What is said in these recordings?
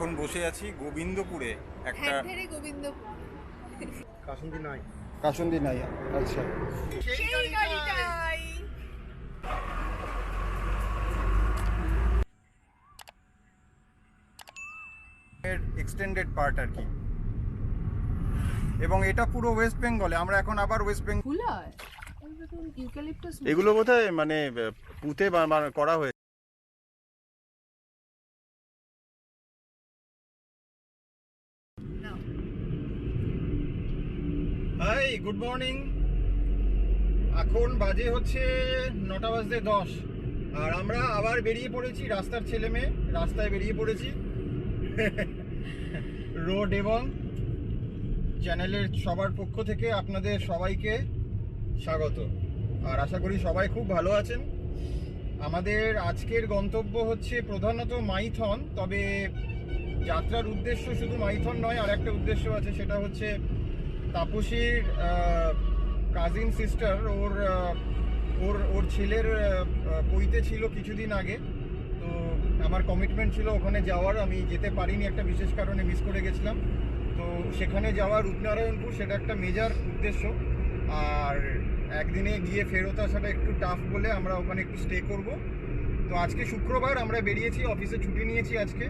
এখন বসে আছি গোবিন্দপুরে একটা হ্যাঁ কাসুন্দি নাই। কাসন্দি নাই আচ্ছা। সেই গাড়িটাই। এর এক্সটেন্ডেড পার্ট আর কি। এবং এটা পুরো ওয়েস্ট বেঙ্গলে আমরা এখন আবার ওয়েস্ট বেঙ্গল হয়? এগুলো বোধহয় মানে পুঁতে বা- বা- করা হয়েছে। গুড মর্নিং এখন বাজে হচ্ছে নটা বাজতে দশ। আর আমরা আবার বেরিয়ে পড়েছি রাস্তার ছেলে মেয়ে, রাস্তায় বেরিয়ে পড়েছি। রোড এবং চ্যানেলের সবার পক্ষ থেকে আপনাদের সবাইকে স্বাগত। আর আশা করি সবাই খুব ভালো আছেন। আমাদের আজকের গন্তব্য হচ্ছে প্রধানত মাইথন, তবে যাত্রার উদ্দেশ্য শুধু মাইথন নয় আর একটা উদ্দেশ্য আছে, সেটা হচ্ছে তাপসীর কাজিন সিস্টার ওর ওর ওর ছেলের পৈতে ছিল কিছুদিন আগে। তো আমার কমিটমেন্ট ছিল ওখানে যাওয়ার। আমি যেতে পারিনি একটা বিশেষ কারণে মিস করে গেছিলাম। তো সেখানে যাওয়ার রূপনারায়ণপুর, সেটা একটা মেজার উদ্দেশ্য। আর একদিনে গিয়ে ফেরত আসাটা একটু টাফ বলে আমরা ওখানে একটু স্টে করব। তো আজকে শুক্রবার আমরা বেরিয়েছি অফিসে ছুটি নিয়েছি আজকে।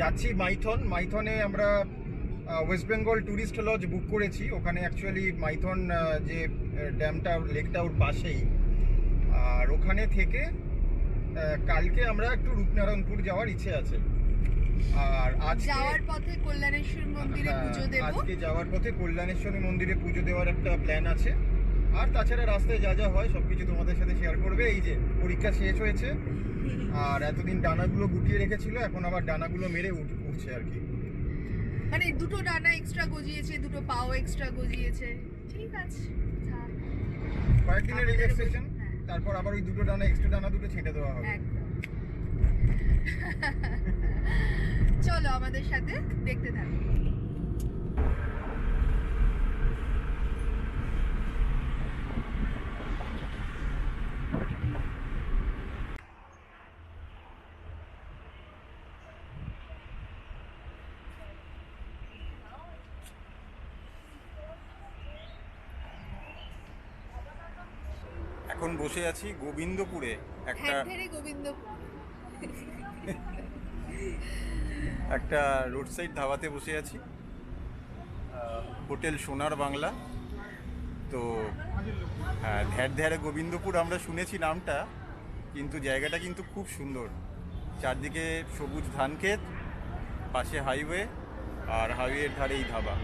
যাচ্ছি মাইথন। মাইথনে আমরা West Bengal tourist lodge book করেছি। ওখানে অ্যাকচুয়ালি মাইথন যে ড্যামটা লেকটা ওর পাশেই। আর ওখানে থেকে কালকে আমরা একটু রূপনারায়ণপুর যাওয়ার ইচ্ছে আছে। আর আজকে যাওয়ার পথে কল্যাণেশ্বর মন্দিরে হ্যাঁ, পুজো দেব। আজকে যাওয়ার পথে কল্যাণেশ্বরী মন্দিরে পুজো দেওয়ার একটা প্ল্যান আছে। আর তাছাড়া রাস্তায় যা যা হয় সবকিছু তোমাদের সাথে শেয়ার করবে। এই যে পরীক্ষা শেষ হয়েছে। আর এতদিন ডানাগুলো গুটিয়ে রেখেছিল এখন আবার ডানাগুলো মেরে উঠ- উঠছে আর কি। মানে দুটো ডানা এক্সট্রা গজিয়েছে দুটো পাও এক্সট্রা গজিয়েছে। ঠিক আছে কয়েকদিনের রিল্যাক্সেশন। তারপর আবার ওই দুটো ডানা এক্সট্রা ডানা দুটো ছেঁটে দেওয়া হবে। চলো আমাদের সাথে দেখতে থাকো। এখন বসে আছি গোবিন্দপুরে একটা হ্যাঁ একটা রোড সাইড ধাবাতে বসে আছি। হোটেল সোনার বাংলা। তো হ্যাঁ ধ্যার ধ্যারে গোবিন্দপুর আমরা শুনেছি নামটা কিন্তু জায়গাটা কিন্তু খুব সুন্দর। চারদিকে সবুজ ধান ক্ষেত পাশে হাইওয়ে আর হাইওয়ের ধারে এই ধাবা।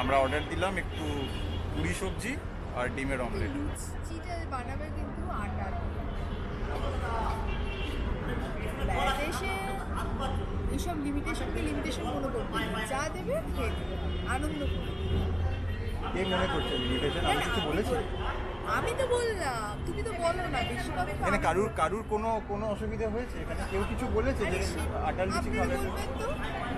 আমরা অর্ডার দিলাম একটু পুরি সবজি। আর ডিমের অমলেট। লুচিটা বানাবে কিন্তু আটার দেশে এইসব লিমিটেশনকে লিমিটেশন কোনো করতে যা দেবে খেয়ে আনন্দ করবে। কে মনে করছে লিমিটেশন আমি কিছু বলেছি? আমি তো বললাম তুমি তো বলো না বেশি কথা তো কারুর কারুর কোনো কোনো অসুবিধা হয়েছে? এখানে কেউ কিছু বলেছে যে আটার লুচি ভালো বলবেন তো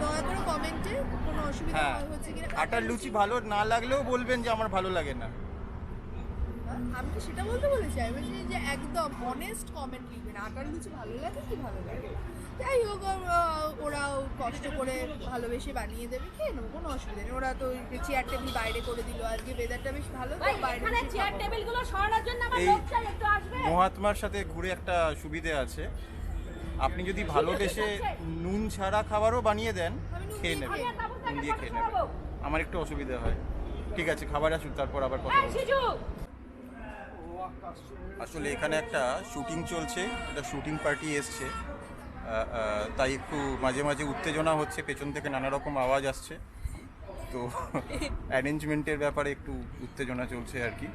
দয়া করে কমেন্টে কোনো অসুবিধা হ্যাঁ। হচ্ছে কিনা? আটার লুচি ভালো না লাগলেও বলবেন যে আমার ভালো লাগে না। আমি তো সেটা বলতে বলেছি আমি বলছি যে একদম অনেস্ট কমেন্ট লিখবেন আটার লুচি ভালো লাগে কি ভালো লাগে যাই হোক ওরাও কষ্ট করে ভালোবেসে বানিয়ে দেবে খেয়ে নেব কোনো অসুবিধা নেই। ওরা তো চেয়ার টেবিল বাইরে করে দিল আজকে ওয়েদারটা বেশ ভালো তো বাইরে চেয়ার খাব। টেবিলগুলো সরানোর জন্য আমার লোক চাই একটু আসবে। মহাত্মার সাথে ঘুরে একটা সুবিধে আছে। আপনি যদি ভালোবেসে নুন ছাড়া খাবারও বানিয়ে দেন খেয়ে বাবুর নুন দিয়ে খেয়ে ছড়াবো। আমার একটু অসুবিধা হয়। ঠিক আছে খাবার আসুক তারপর আবার কথা বলব। শিজু আসলে এখানে একটা শুটিং চলছে একটা শুটিং পার্টি এসছে। তাই একটু মাঝে মাঝে উত্তেজনা হচ্ছে পেছন থেকে নানা রকম আওয়াজ আসছে। তো অ্যারেঞ্জমেন্টের ব্যাপারে একটু উত্তেজনা চলছে আর কি।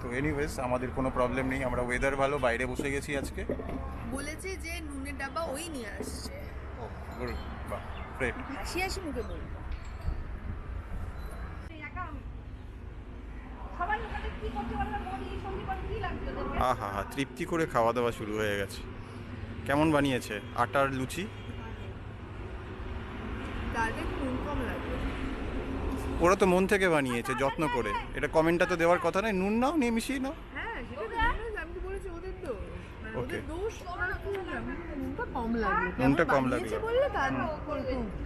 তো এনিওয়েজ আমাদের কোনো প্রবলেম নেই আমরা ওয়েদার ভালো বাইরে বসে গেছি আজকে। বলেছে যে নুনের ডাব্বা ওই নিয়ে আসছে। ও গ্রেট হাসি হাসি মুখে কি করতে আহা হা তৃপ্তি করে খাওয়া দাওয়া শুরু হয়ে গেছে। কেমন বানিয়েছে? আটার লুচি? ওরা তো মন থেকে বানিয়েছে যত্ন করে। এটা কমেন্টটা তো দেওয়ার কথা নয়। নুন নাও নিয়ে মিশিয়ে নাও। নুনটা কম লাগল নুনটা কম লাগল। বললে তার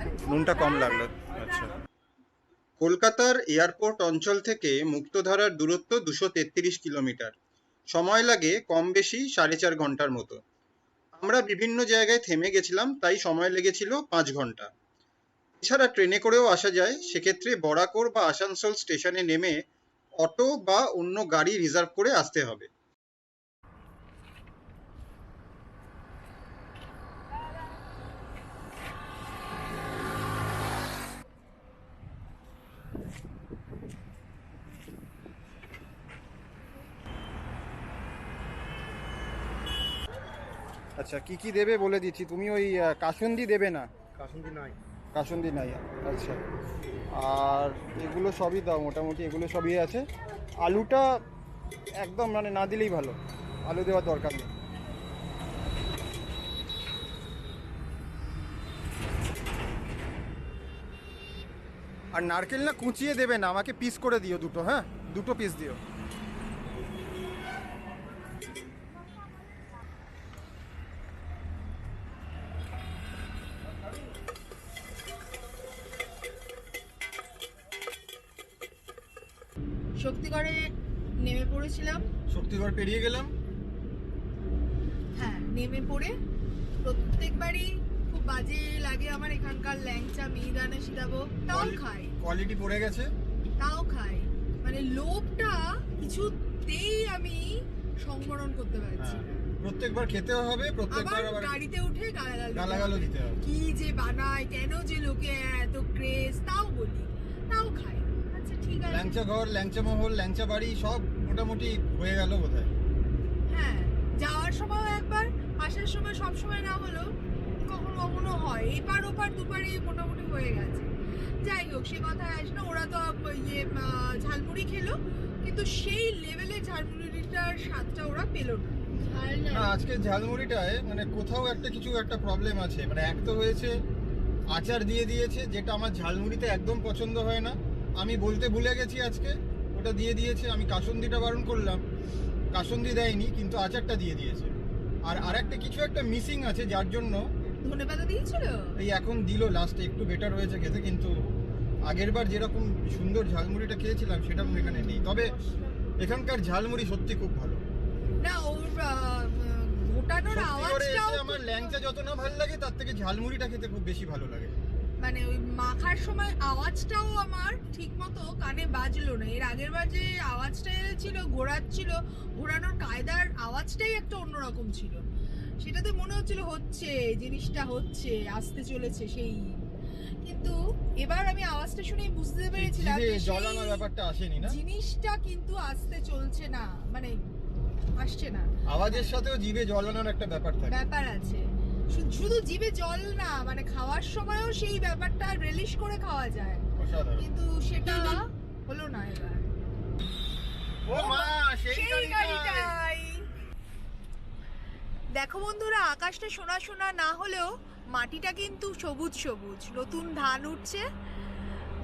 আরে নুনটা কম লাগল আচ্ছা কলকাতার এয়ারপোর্ট অঞ্চল থেকে মুক্তধারার দূরত্ব দুশো কিলোমিটার। সময় লাগে কম বেশি সাড়ে চার ঘণ্টার মতো। আমরা বিভিন্ন জায়গায় থেমে গেছিলাম, তাই সময় লেগেছিল পাঁচ ঘণ্টা। এছাড়া ট্রেনে করেও আসা যায়, সেক্ষেত্রে বরাকর বা আসানসোল স্টেশনে নেমে অটো বা অন্য গাড়ি রিজার্ভ করে আসতে হবে। আচ্ছা কি কি দেবে বলে দিচ্ছি? তুমি ওই কাসুন্দি দেবে না? কাসুন্দি নাই। কাসুন্দি নাই আচ্ছা। আর এগুলো সবই দাও মোটামুটি এগুলো সবই আছে। আলুটা একদম মানে না দিলেই ভালো আলু দেওয়ার দরকার নেই। আর নারকেল না কুচিয়ে দেবে না? আমাকে পিস করে দিও দুটো হ্যাঁ? দুটো পিস দিও। পেরিয়ে গেলাম। হ্যাঁ নেমে পড়ে প্রত্যেকবারই খুব বাজে লাগে আমার এখানকার ল্যাংচা মিহিদানা সিদাবো তাও খাই। কোয়ালিটি পড়ে গেছে? তাও খাই। মানে লোভটা কিছুতেই আমি সংবরণ করতে পারছি হ্যাঁ। প্রত্যেকবার খেতেও হবে প্রত্যেকবার আবার গাড়িতে উঠে গালাগাল দিতে হবে। দিতে হবে। কি যে বানায় কেন যে লোকে এত ক্রেজ তাও বলি। তাও খাই। আচ্ছা ঠিক আছে। ল্যাংচা ঘর ল্যাংচা মহল ল্যাংচা বাড়ি সব মোটামুটি হয়ে গেল বোধহয়। হ্যাঁ যাওয়ার সময় একবার আসার সময় সব সময় না হলেও কখনো কখনো হয়। এপার ওপার দুপারে মোটামুটি হয়ে গেছে। যাই হোক সে কথা আসে না। ওরা তো ইয়ে ঝালমুড়ি খেলো কিন্তু সেই লেভেলে ঝালমুড়িটার স্বাদটা ওরা পেল না। না। আজকে ঝালমুড়িটায় মানে কোথাও একটা কিছু একটা প্রবলেম আছে। মানে এক তো হয়েছে আচার দিয়ে দিয়েছে যেটা আমার ঝালমুড়িতে একদম পছন্দ হয় না। আমি বলতে ভুলে গেছি আজকে। ওটা দিয়ে দিয়েছে আমি কাসন্দিটা বারণ করলাম। কাসন্দি দেয়নি কিন্তু আচারটা দিয়ে দিয়েছে। আর আরেকটা কিছু একটা মিসিং আছে যার জন্য ধনে পাতা দিয়েছিল? এই এখন দিল লাস্টে একটু বেটার হয়েছে খেতে কিন্তু আগেরবার যেরকম সুন্দর ঝালমুড়িটা খেয়েছিলাম সেরকম এখানে নেই। তবে এখানকার ঝালমুড়ি সত্যি খুব ভালো। না ওর ঘোটানোর আওয়াজটাও আমার ল্যাংচা যত না ভালো লাগে তার থেকে ঝালমুড়িটা খেতে খুব বেশি ভালো লাগে। মানে ওই মাখার সময় আওয়াজটাও আমার ঠিক মতো কানে বাজলো না। এর আগের বার যে আওয়াজটা ছিল ঘোরাচ্ছিল ঘোরানোর কায়দার আওয়াজটাই একটা অন্যরকম ছিল। সেটাতে মনে হচ্ছিল হচ্ছে জিনিসটা হচ্ছে আসতে চলেছে সেই। কিন্তু এবার আমি আওয়াজটা শুনেই বুঝতে পেরেছিলাম ব্যাপারটা আসেনি না? জিনিসটা কিন্তু আসতে চলছে না মানে আসছে না। আওয়াজের সাথেও জিভে জ্বলানোর একটা ব্যাপার থাকে। ব্যাপার আছে। শুধু জিভে জল না মানে খাওয়ার সময়ও সেই ব্যাপারটা রিলিশ করে খাওয়া যায়। কিন্তু সেটা হলো না এবার। ও মা সেই সেই গাড়িটাই। গাড়িটাই। দেখো বন্ধুরা আকাশটা সোনা সোনা না হলেও মাটিটা কিন্তু সবুজ সবুজ। নতুন ধান উঠছে।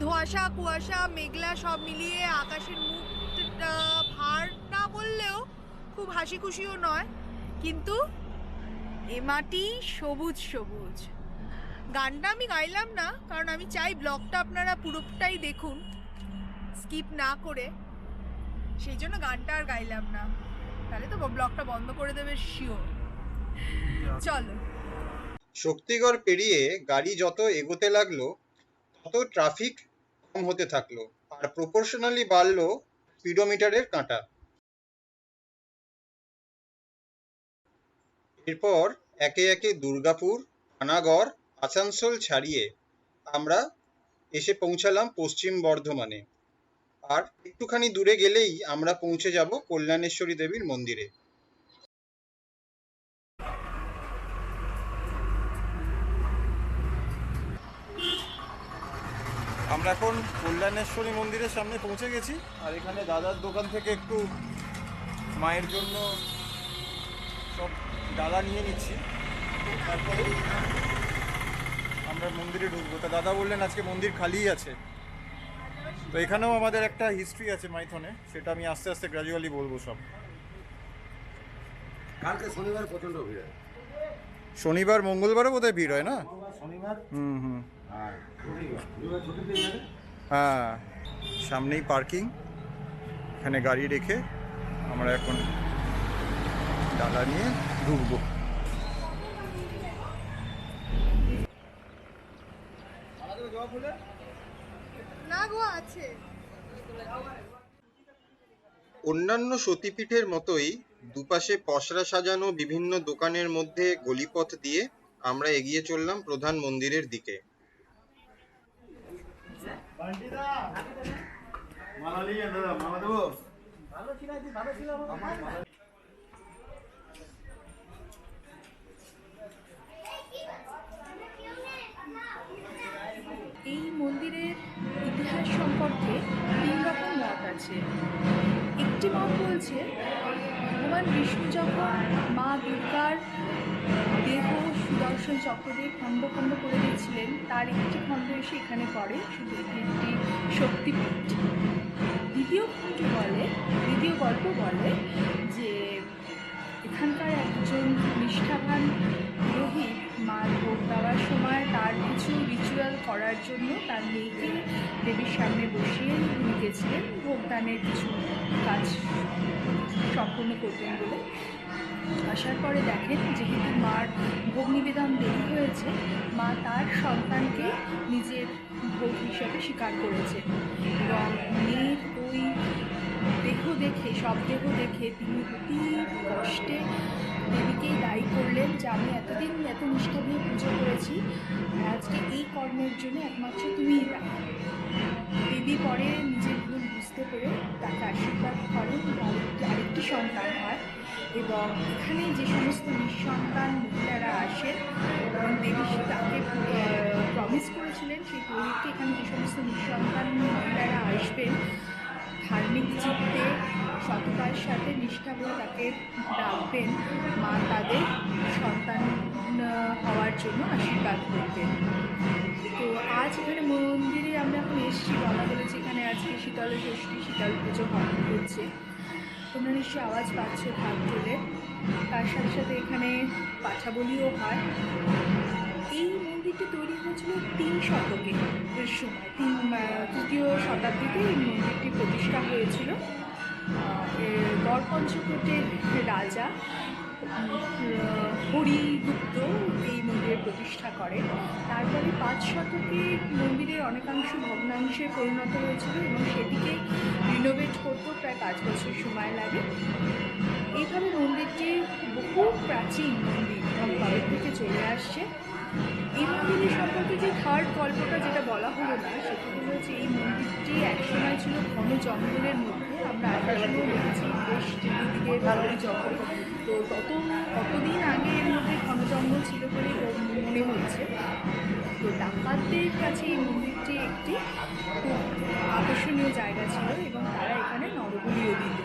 ধোঁয়াশা কুয়াশা মেঘলা সব মিলিয়ে আকাশের মুখটা ভার না বললেও খুব হাসি খুশিও নয়। কিন্তু এ মাটি সবুজ সবুজ। গানটা আমি গাইলাম না, কারণ আমি চাই ব্লগটা আপনারা পুরোটাই দেখুন, স্কিপ না করে। সেই জন্য গানটা আর গাইলাম না। তাহলে তো ব্লগটা বন্ধ করে দেবে শিওর চলো। শক্তিগড় পেরিয়ে গাড়ি যত এগোতে লাগল, তত ট্রাফিক কম হতে থাকল। আর প্রপোর্শনালি বাড়লো স্পিডোমিটারের কাঁটা। এরপর একে একে দুর্গাপুর পানাগড় আসানসোল ছাড়িয়ে আমরা এসে পৌঁছালাম পশ্চিম বর্ধমানে। আর একটুখানি দূরে গেলেই আমরা পৌঁছে যাব কল্যাণেশ্বরী দেবীর মন্দিরে। আমরা এখন কল্যাণেশ্বরী মন্দিরের সামনে পৌঁছে গেছি। আর এখানে দাদার দোকান থেকে একটু মায়ের জন্য সব ডালা নিয়ে নিচ্ছি। তারপরে আমরা মন্দিরে ঢুকবো। তা দাদা বললেন আজকে মন্দির খালিই আছে। তো এখানেও আমাদের একটা হিস্ট্রি আছে মাইথনে। সেটা আমি আস্তে আস্তে গ্র্যাজুয়ালি বলব সব। কালকে শনিবার প্রচণ্ড ভিড় হয়। শনিবার মঙ্গলবারও বোধহয় ভিড় হয় না? শনিবার? হুম হ্যাঁ সামনেই পার্কিং এখানে গাড়ি রেখে আমরা এখন ডালা নিয়ে ঢুকবো। না অন্যান্য সতীপীঠের মতোই দুপাশে পসরা সাজানো বিভিন্ন দোকানের মধ্যে গলিপথ দিয়ে আমরা এগিয়ে চললাম প্রধান মন্দিরের দিকে। মালা নিয়ে দাদা মালা দেবো? এই মন্দিরের ইতিহাস সম্পর্কে তিন রকম মত আছে। একটি মত বলছে, ভগবান বিষ্ণু যখন মা দুর্গার দেহ সুদর্শন চক্র দিয়ে খণ্ড খণ্ড করে দিয়েছিলেন, তার একটি খণ্ড এসে এখানে পড়ে, শুধু একটি শক্তিপীঠ। দ্বিতীয় খণ্ড বলে, দ্বিতীয় গল্প বলে যে এখানকার একজন নিষ্ঠাবান পুরোহিত মার ভোগ দেওয়ার সময় তার কিছু রিচুয়াল করার জন্য তার মেয়েকে দেবীর সামনে বসিয়ে নিয়ে গেছিলেন ভোগদানের কিছু কাজ সম্পূর্ণ করতেন বলে। আসার পরে দেখেন যেহেতু মার ভোগ নিবেদন দেরি হয়েছে, মা তার সন্তানকে নিজের ভোগ হিসাবে স্বীকার করেছে এবং মেয়ের ওই দেহ দেখে, সব দেহ দেখে তিনি অতি কষ্টে দেবীকেই দায়ী করলেন যে আমি এতদিন এত নিষ্ঠা দিয়ে পুজো করেছি, আজকে এই কর্মের জন্য একমাত্র তুমিই দায়ী। দেবী পরে নিজের ভুল বুঝতে পেরে তাকে আশীর্বাদ করেন আরেকটি সন্তান হয় এবং এখানে যে সমস্ত নিঃসন্তান মহিলারা আসেন, এবং দেবী তাকে প্রমিস করেছিলেন সেই পুরোহিতকে এখানে যে সমস্ত নিঃসন্তান মহিলারা আসবেন ধার্মিক চিত্তে সততার সাথে নিষ্ঠা করে তাকে ডাকবেন, মা তাদের সন্তান হওয়ার জন্য আশীর্বাদ করবেন। তো আজ এখানে মন্দিরে আমরা এখন এসেছি, বলা বলেছি এখানে আজকে শীতল ষষ্ঠী, শীতল পুজো হচ্ছে। তোমরা নিশ্চয়ই আওয়াজ পাচ্ছ ঢোলে তার সাথে সাথে এখানে পাঠা বলিও হয়। মন্দিরটি তৈরি হয়েছিল তিন শতকে। সময় তিন তৃতীয় শতাব্দীতে এই মন্দিরটি প্রতিষ্ঠা হয়েছিল। আহ, এর গড় পঞ্চকোটের রাজা হরিগুপ্ত এই মন্দিরের প্রতিষ্ঠা করেন। তারপরে পাঁচ শতকে মন্দিরের অনেকাংশ ভগ্নাংশে পরিণত হয়েছিল এবং সেটিকে রিনোভেট করতেও প্রায় পাঁচ বছর সময় লাগে। এইভাবে মন্দিরটি বহু প্রাচীন মন্দির থেকে চলে আসছে। মন্দিরের সম্পর্কে যে থার্ড গল্পটা যেটা বলা হলো না, সেটা হলো যে এই মন্দিরটি একসময় ছিল ঘন জঙ্গলের মধ্যে। আমরা আকাশেও দেখেছি, বেশ চারিদিকে ঘন জঙ্গল। তো তত কতদিন আগে এর মধ্যে ঘন জঙ্গল ছিল বলে মনে হচ্ছে। তো ডাকাতদের কাছে এই মন্দিরটি একটি খুব আকর্ষণীয় জায়গা ছিল এবং তারা এখানে নরবলিও দিত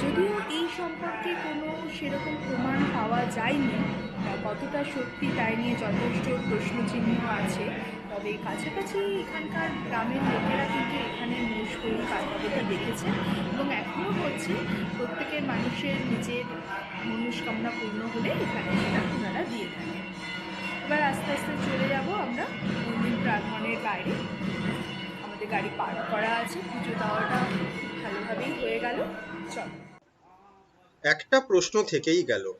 যদিও এই সম্পর্কে কোনো সেরকম প্রমাণ পাওয়া যায়নি কতটা সত্যি তাই নিয়ে যথেষ্ট প্রশ্নচিহ্ন আছে। তবে কাছাকাছি এখানকার গ্রামের লোকেরা কিন্তু এখানে মোষগুলি কাটাবতি দেখেছে এবং এখনও হচ্ছে প্রত্যেকের মানুষের নিজের মনস্কামনা পূর্ণ হলে এখানে সেটা ওনারা দিয়ে থাকেন। এবার আস্তে আস্তে চলে যাব আমরা মন্দির প্রাঙ্গণের বাইরে। আমাদের গাড়ি পার্ক করা আছে, পুজো দেওয়াটা ভালোভাবেই হয়ে গেল। চল। একটা প্রশ্ন থেকেই গেল।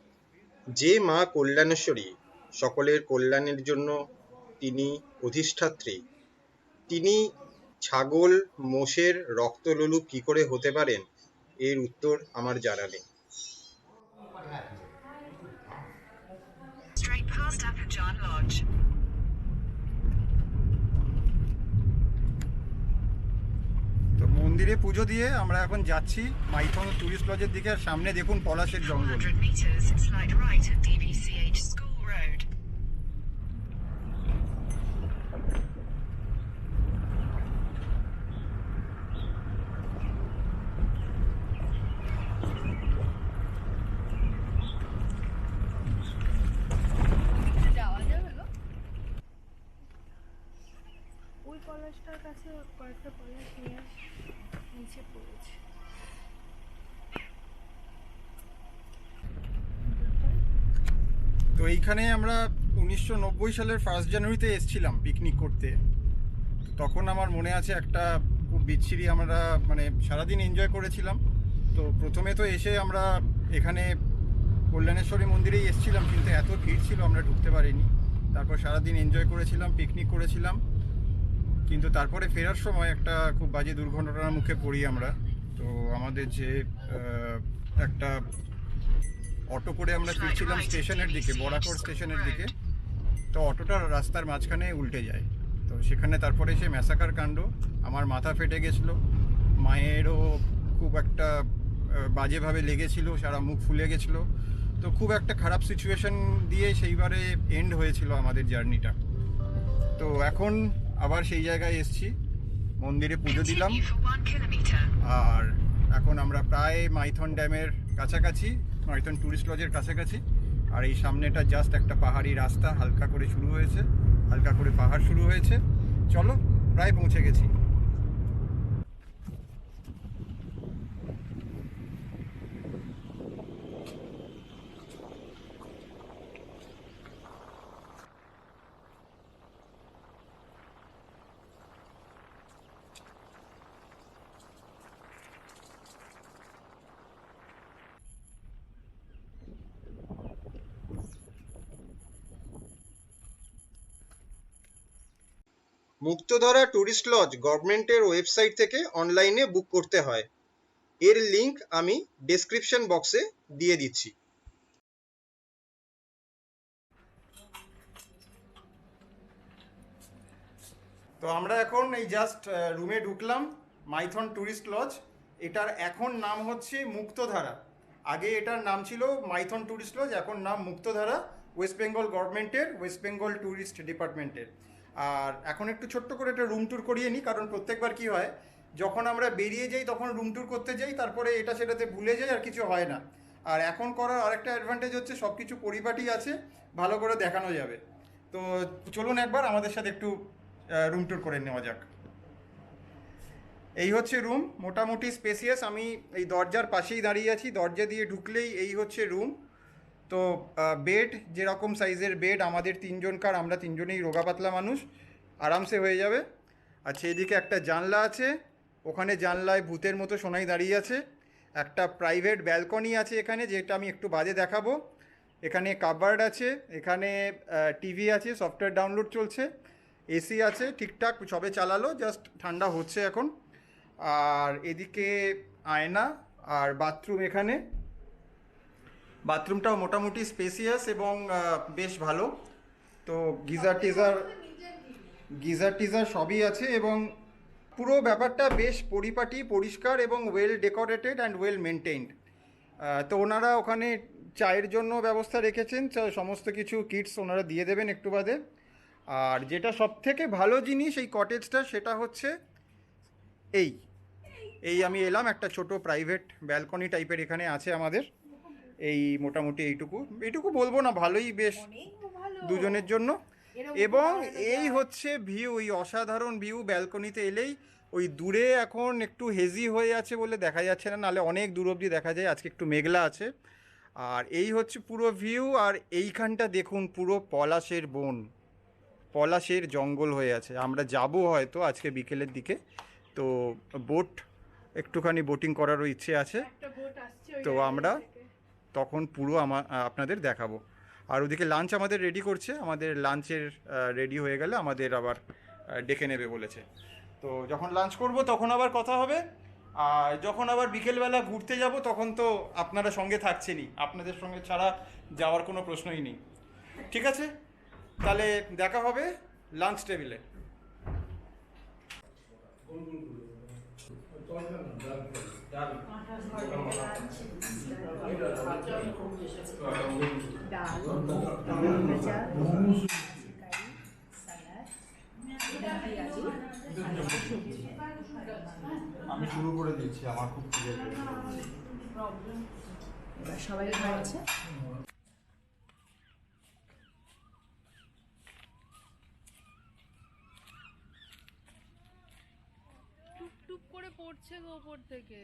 যে মা কল্যাণেশ্বরী সকলের কল্যাণের জন্য তিনি অধিষ্ঠাত্রী। তিনি ছাগল, মোষের রক্তলোলু কি করে হতে পারেন? এর উত্তর আমার জানা নেই। তো মন্দিরে পুজো দিয়ে আমরা এখন যাচ্ছি মাইথন টুরিস্ট লজের দিকে। সামনে দেখুন পলাশের জঙ্গল 400 meters, slight right at DBCH School Road. যাওয়া যাবে না ওই পলাশটার কাছে কয়েকটা পলাশ নিয়ে নিচে পড়েছে এইখানে আমরা উনিশশো নব্বই সালের ফার্স্ট জানুয়ারিতে এসেছিলাম পিকনিক করতে। তখন আমার মনে আছে একটা খুব বিচ্ছিরি আমরা মানে সারাদিন এনজয় করেছিলাম। তো প্রথমে তো এসে আমরা এখানে কল্যাণেশ্বরী মন্দিরেই এসেছিলাম, কিন্তু এত ভিড় ছিল আমরা ঢুকতে পারিনি। তারপর সারাদিন এনজয় করেছিলাম পিকনিক করেছিলাম। কিন্তু তারপরে ফেরার সময় একটা খুব বাজে দুর্ঘটনার মুখে পড়ি আমরা। তো আমাদের যে একটা অটো করে আমরা ফিরছিলাম স্টেশনের দিকে বরাকর স্টেশনের দিকে। তো অটোটা রাস্তার মাঝখানে উল্টে যায়। তো সেখানে তারপরে সে ম্যাসাকার কাণ্ড আমার মাথা ফেটে গেছিল। মায়েরও খুব একটা বাজেভাবে লেগেছিল সারা মুখ ফুলে গেছিল। তো খুব একটা খারাপ সিচুয়েশন দিয়ে সেইবারে এন্ড হয়েছিল আমাদের জার্নিটা। তো এখন আবার সেই জায়গায় এসছি। মন্দিরে পুজো দিলাম. আর এখন আমরা প্রায় মাইথন ড্যামের কাছাকাছি। মাইথন ট্যুরিস্ট লজের কাছাকাছি। আর এই সামনেটা জাস্ট একটা পাহাড়ি রাস্তা, হালকা করে শুরু হয়েছে, হালকা করে পাহাড় শুরু হয়েছে। চলো, প্রায় পৌঁছে গেছি। মুক্তধারা ট্যুরিস্ট লজ গভর্নমেন্টের ওয়েবসাইট থেকে অনলাইনে বুক করতে হয়। এর লিংক আমি ডেসক্রিপশন বক্সে দিয়ে দিচ্ছি। তো আমরা এখন এই জাস্ট রুমে ঢুকলাম, মাইথন ট্যুরিস্ট লজ। এটার এখন নাম হচ্ছে মুক্তধারা। আগে এটার নাম ছিল মাইথন ট্যুরিস্ট লজ, এখন নাম মুক্তধারা, ওয়েস্ট বেঙ্গল গভর্নমেন্টের, ওয়েস্ট বেঙ্গল ট্যুরিস্ট ডিপার্টমেন্টের। আর এখন একটু ছোট্ট করে একটা রুম ট্যুর করিয়ে নিই, কারণ প্রত্যেকবার কি হয়, যখন আমরা বেরিয়ে যাই তখন রুম ট্যুর করতে যাই, তারপরে এটা সেটাতে ভুলে যাই আর কিছু হয় না। আর এখন করার আরেকটা অ্যাডভান্টেজ হচ্ছে সব কিছু পরিপাটি আছে, ভালো করে দেখানো যাবে। তো চলুন একবার আমাদের সাথে একটু রুম ট্যুর করে নেওয়া যাক। এই হচ্ছে রুম মোটামুটি স্পেসিয়াস আমি এই দরজার পাশেই দাঁড়িয়ে আছি, দরজা দিয়ে ঢুকলেই এই হচ্ছে রুম তো বেড যেরকম সাইজের বেড আমাদের তিনজনকার আমরা তিনজনেই রোগা পাতলা মানুষ, আরামসে হয়ে যাবে। আচ্ছা এদিকে একটা জানলা আছে, ওখানে জানলায় ভূতের মতো সোনাই দাঁড়িয়ে আছে। একটা প্রাইভেট ব্যালকনি আছে এখানে, যেটা আমি একটু বাজে দেখাবো। এখানে কাবার্ড আছে, এখানে টিভি আছে সফটওয়্যার ডাউনলোড চলছে এসি আছে, ঠিকঠাক সবে চালালো জাস্ট ঠান্ডা হচ্ছে এখন। আর এদিকে আয়না, আর বাথরুম এখানে। বাথরুমটাও মোটামুটি স্পেসিয়াস এবং বেশ ভালো। তো গিজার টিজার গিজার টিজার সবই আছে এবং পুরো ব্যাপারটা বেশ পরিপাটি পরিষ্কার এবং well decorated and well maintained তো ওনারা ওখানে চায়ের জন্য ব্যবস্থা রেখেছেন সমস্ত কিছু কিটস ওনারা দিয়ে দেবেন একটু বাদে। আর যেটা সব থেকে ভালো জিনিস এই কটেজটা সেটা হচ্ছে এই। এই আমি এলাম একটা ছোট প্রাইভেট ব্যালকনি টাইপের এখানে আছে আমাদের। এই মোটামুটি এইটুকু। এইটুকু বলব না ভালোই বেশ দুজনের জন্য। এবং এই হচ্ছে ভিউ ওই অসাধারণ ভিউ ব্যালকনিতে এলেই ওই দূরে এখন একটু হেজি হয়ে আছে বলে দেখা যাচ্ছে না নাহলে অনেক দূর অবধি দেখা যায় আজকে একটু মেঘলা আছে। আর এই হচ্ছে পুরো ভিউ আর এইখানটা দেখুন পুরো পলাশের বন। পলাশের জঙ্গল হয়ে আছে। আমরা যাব হয়তো আজকে বিকেলের দিকে। তো বোট একটুখানি বোটিং করারও ইচ্ছে আছে। তো আমরা। তখন পুরো আমা আপনাদের দেখাবো। আর ওদিকে লাঞ্চ আমাদের রেডি করছে। আমাদের লাঞ্চের রেডি হয়ে গেলে আমাদের আবার ডেকে নেবে বলেছে। তো যখন লাঞ্চ করব তখন আবার কথা হবে। আর যখন আবার বিকেলবেলা ঘুরতে যাব তখন তো আপনারা সঙ্গে থাকছেনই। আপনাদের সঙ্গে ছাড়া যাওয়ার কোনো প্রশ্নই নেই। ঠিক আছে? তাহলে দেখা হবে লাঞ্চ টেবিলে আমি শুরু করে দিচ্ছি আমার খুব সবাই খাচ্ছে টুক করে পড়ছে গো ওপর থেকে।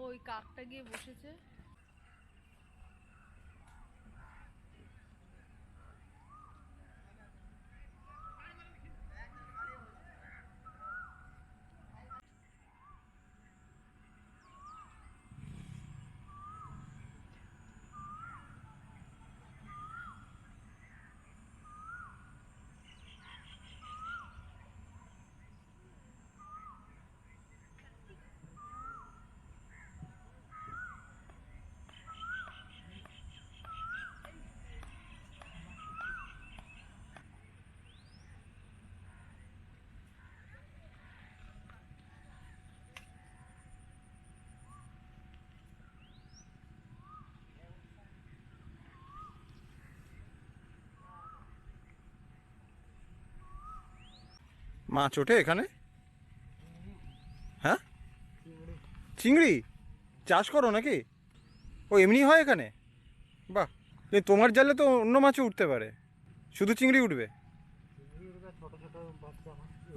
ওই কাকটা গিয়ে বসেছে। মাছ ওঠে এখানে? হ্যাঁ? চিংড়ি? চাষ করো নাকি? ও এমনি হয় এখানে? বাহ তোমার জালে তো অন্য মাছও উঠতে পারে। শুধু চিংড়ি উঠবে?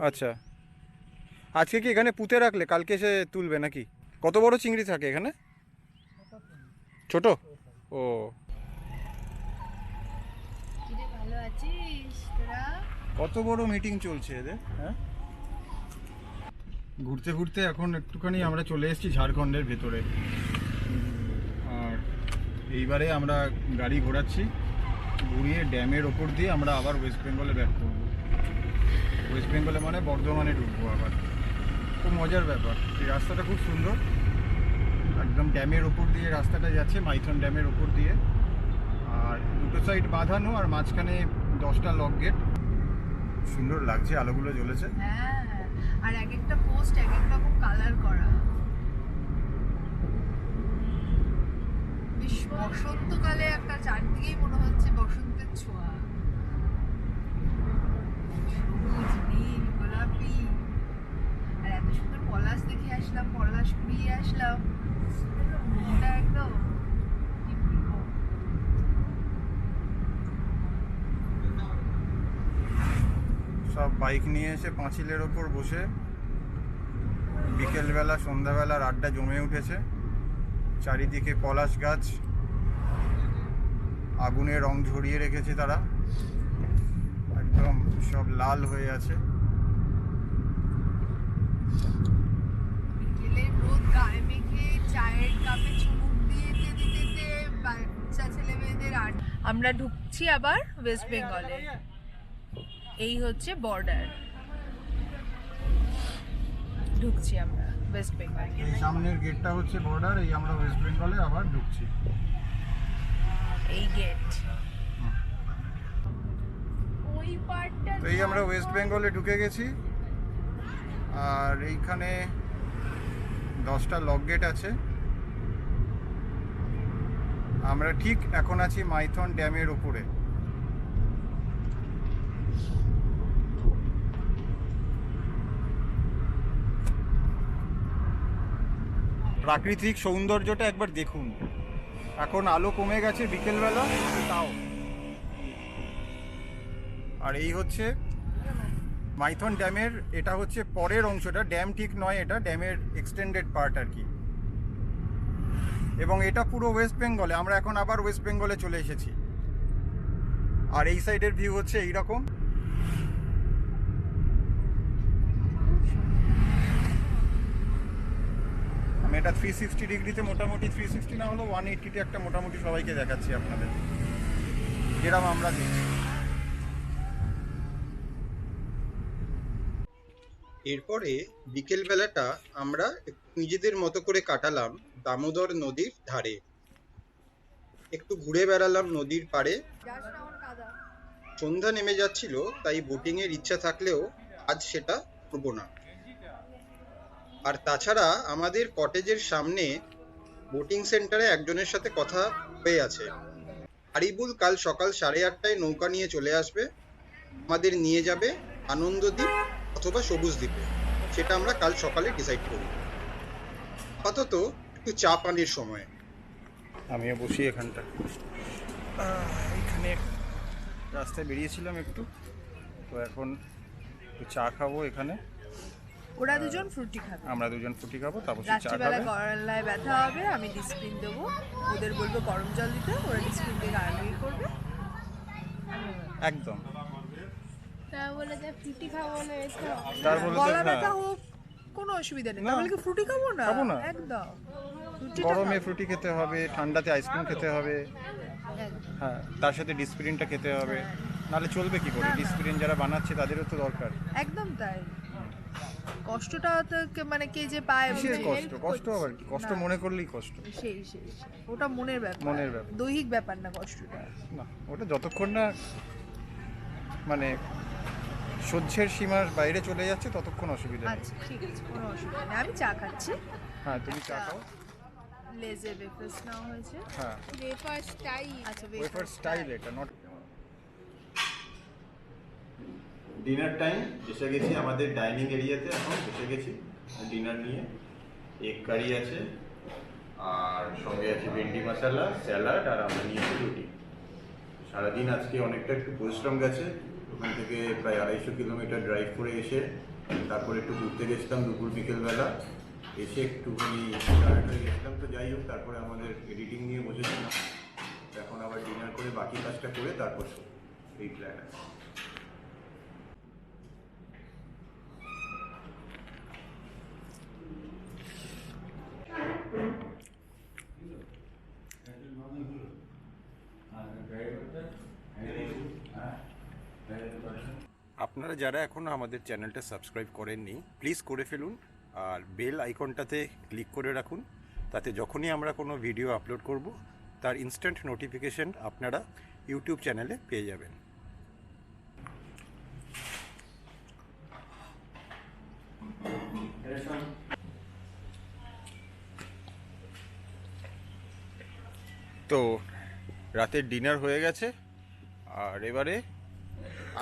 আচ্ছা। আজকে কি এখানে পুঁতে রাখলে? কালকে এসে তুলবে নাকি? কত বড় চিংড়ি থাকে এখানে? ছোট? ও ভালো আছিস তোরা কত বড় মিটিং চলছে এদের হ্যাঁ? ঘুরতে ঘুরতে এখন একটুখানি আমরা চলে এসেছি ঝাড়খণ্ডের ভেতরে। আর এইবারে আমরা গাড়ি ঘোরাচ্ছি, ঘুরিয়ে ড্যামের ওপর দিয়ে আমরা আবার ওয়েস্ট বেঙ্গলে ব্যাক করব। ওয়েস্ট বেঙ্গলে মানে বর্ধমানে ঢুকবো আবার। খুব মজার ব্যাপার, এই রাস্তাটা খুব সুন্দর। একদম ড্যামের ওপর দিয়ে রাস্তাটা যাচ্ছে, মাইথন ড্যামের ওপর দিয়ে। আর দুটো সাইড বাঁধানো আর মাঝখানে দশটা লক গেট সুন্দর লাগছে, আলোগুলো জ্বলেছে। হ্যাঁ আর এক একটা পোস্ট এক এক রকম কালার করা। বসন্তকালে একটা চারদিকেই মনে হচ্ছে বসন্তের ছোঁয়া। সবুজ, নীল, গোলাপি। আর এত সুন্দর পলাশ দেখে আসলাম, পলাশ কুড়িয়ে আসলাম। মনটা একদম কি বলব সব বাইক নিয়ে এসে পাঁচিলের ওপর বসে বিকেলবেলা সন্ধ্যাবেলার আড্ডা জমে উঠেছে। চারিদিকে পলাশ গাছ আগুনে রং ঝরিয়ে রেখেছে তারা। একদম সব লাল হয়ে আছে। আমরা ঢুকছি আবার ওয়েস্ট বেঙ্গলে এই হচ্ছে বর্ডার ঢুকছি আমরা ওয়েস্ট বেঙ্গল এই সামনের গেটটা হচ্ছে বর্ডার এই আমরা ওয়েস্ট বেঙ্গলে আবার ঢুকছি। এই গেট ওই পার্টটা তো এই আমরা ওয়েস্ট বেঙ্গলে ঢুকে গেছি। আর এইখানে দশটা লক গেট আছে। আমরা ঠিক এখন আছি মাইথন ড্যামের উপরে। প্রাকৃতিক সৌন্দর্যটা একবার দেখুন। এখন আলো কমে গেছে বিকেলবেলা, তাও। আর এই হচ্ছে মাইথন ড্যামের, এটা হচ্ছে পরের অংশটা, ড্যাম ঠিক নয় এটা, ড্যামের এক্সটেন্ডেড পার্ট আর কি। এবং এটা পুরো ওয়েস্ট বেঙ্গলে আমরা এখন আবার ওয়েস্ট বেঙ্গলে চলে এসেছি। আর এই সাইডের ভিউ হচ্ছে এই রকম আমি এটা থ্রি সিক্সটি ডিগ্রিতে মোটামুটি থ্রি সিক্সটি না হলেও ওয়ান এইট্টিতে একটা মোটামুটি সবাইকে দেখাচ্ছি আপনাদের। যেরকম আমরা দেখছি। এরপরে বিকেলবেলাটা আমরা নিজেদের মতো করে কাটালাম দামোদর নদীর ধারে। একটু ঘুরে বেড়ালাম নদীর পাড়ে। সন্ধ্যা নেমে যাচ্ছিল, তাই বোটিং এর ইচ্ছা থাকলেও আজ সেটা করব না। আর তাছাড়া আমাদের কটেজের সামনে বোটিং সেন্টারে একজনের সাথে কথা হয়ে আছে। আরিবুল কাল সকাল সাড়ে আটটায় নৌকা নিয়ে চলে আসবে। আমাদের নিয়ে যাবে আনন্দদ্বীপ অথবা সবুজ দ্বীপে। সেটা আমরা কাল সকালে ডিসাইড করি আপাতত একটু চা পানির সময়। আমিও বসি এখানটা। এখানে রাস্তায় বেরিয়েছিলাম একটু। তো এখন একটু চা খাব এখানে। ওরা দুজন ফ্রুটি খাবে। আমরা দুজন ফ্রুটি খাব তারপর চা রাত্রিবেলা খাবে গলায় ব্যথা হবে আমি ডিসপ্লিন দেবো। ওদের বলব গরম জল দিতে ওরা ডিসপ্লিন দিয়ে গাড়াগাড়ি করবে। একদম। তা বলে যে ফ্রুটি খাব বলে এসো তার বলে গলা হ্যাঁ, ব্যথা হোক কোনো অসুবিধা নেই। না। তাহলে কি ফ্রুটি খাব না? খাব না। একদম। গরমে ফ্রুটি খেতে হবে ঠান্ডাতে আইসক্রিম খেতে হবে। হ্যাঁ তার সাথে ডিসপ্রিনটা খেতে হবে। নাহলে চলবে কি করে? না, না। যারা বানাচ্ছে তাদেরও তো দরকার। একদম তাই। কষ্টটা তো কে- মানে কে যে পায় কিসের বুঝে কষ্ট? কষ্ট। আবার কি? কষ্ট মনে করলেই কষ্ট। সেই সেই। ওটা মনের ব্যাপার। মনের ব্যাপার। দৈহিক ব্যাপার না কষ্টটা। না ওটা যতক্ষণ না মানে সহ্যের সীমার বাইরে চলে যাচ্ছে ততক্ষণ অসুবিধা নেই। আচ্ছা ঠিক আছে কোনো অসুবিধা নেই। আমি চা খাচ্ছি। হ্যাঁ তুমি চা খাও। লেজে ব্রেকফাস্ট নেওয়া হয়েছে। হ্যাঁ। ওয়েফার স্টাইল আচ্ছা ওয়েফার স্টাইল এটা নট ডিনার টাইম এসে গেছি আমাদের ডাইনিং এরিয়াতে এখন এসে গেছি। ডিনার নিয়ে। এগ কারি আছে, আর সঙ্গে আছে ভেন্ডি মশালা স্যালাড আর আমরা নিয়েছি রুটি। সারাদিন আজকে অনেকটা একটু পরিশ্রম গেছে। ওখান থেকে প্রায় আড়াইশো কিলোমিটার ড্রাইভ করে এসে, তারপরে একটু ঘুরতে গেছিলাম দুপুর বিকেলবেলা। এসে একটুখানি টায়ার্ড গেছিলাম, তো যাই হোক, তারপরে আমাদের এডিটিং নিয়ে বসেছিলাম। এখন আবার ডিনার করে বাকি কাজটা করে তারপর এই প্ল্যান আছে। আপনারা যারা এখনও আমাদের চ্যানেলটা সাবস্ক্রাইব করেননি প্লিজ করে ফেলুন আর বেল আইকনটাতে ক্লিক করে রাখুন। তাতে যখনই আমরা কোনো ভিডিও আপলোড করব, তার ইনস্ট্যান্ট নোটিফিকেশন আপনারা ইউটিউব চ্যানেলে পেয়ে যাবেন। তো রাতের ডিনার হয়ে গেছে। আর এবারে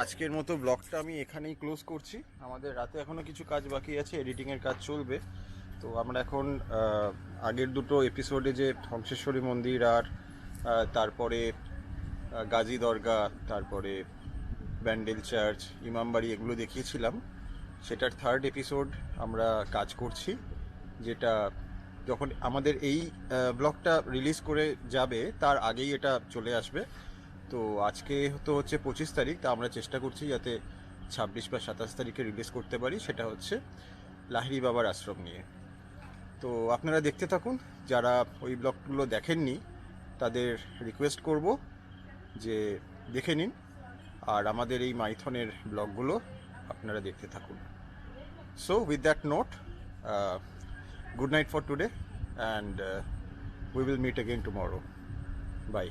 আজকের মতো ব্লগটা আমি এখানেই ক্লোজ করছি। আমাদের রাতে এখনও কিছু কাজ বাকি আছে এডিটিংয়ের কাজ চলবে। তো আমরা এখন আগের দুটো এপিসোডে যে ধ্বংসেশ্বরী মন্দির আর তারপরে গাজী দরগা, তারপরে ব্যান্ডেল চার্চ, ইমামবাড়ি এগুলো দেখিয়েছিলাম। সেটার থার্ড এপিসোড আমরা কাজ করছি, যেটা যখন আমাদের এই ব্লগটা রিলিজ করে যাবে, তার আগেই এটা চলে আসবে। তো আজকে তো হচ্ছে পঁচিশ তারিখ, তা আমরা চেষ্টা করছি যাতে ছাব্বিশ বা সাতাশ তারিখে রিলিজ করতে পারি, সেটা হচ্ছে লাহিড়ি বাবার আশ্রম নিয়ে। তো আপনারা দেখতে থাকুন, যারা ওই ব্লগগুলো দেখেননি, তাদের রিকোয়েস্ট করব যে দেখে নিন, আর আমাদের এই মাইথনের ব্লগগুলো আপনারা দেখতে থাকুন। So with that note good night for today and we will meet again tomorrow bye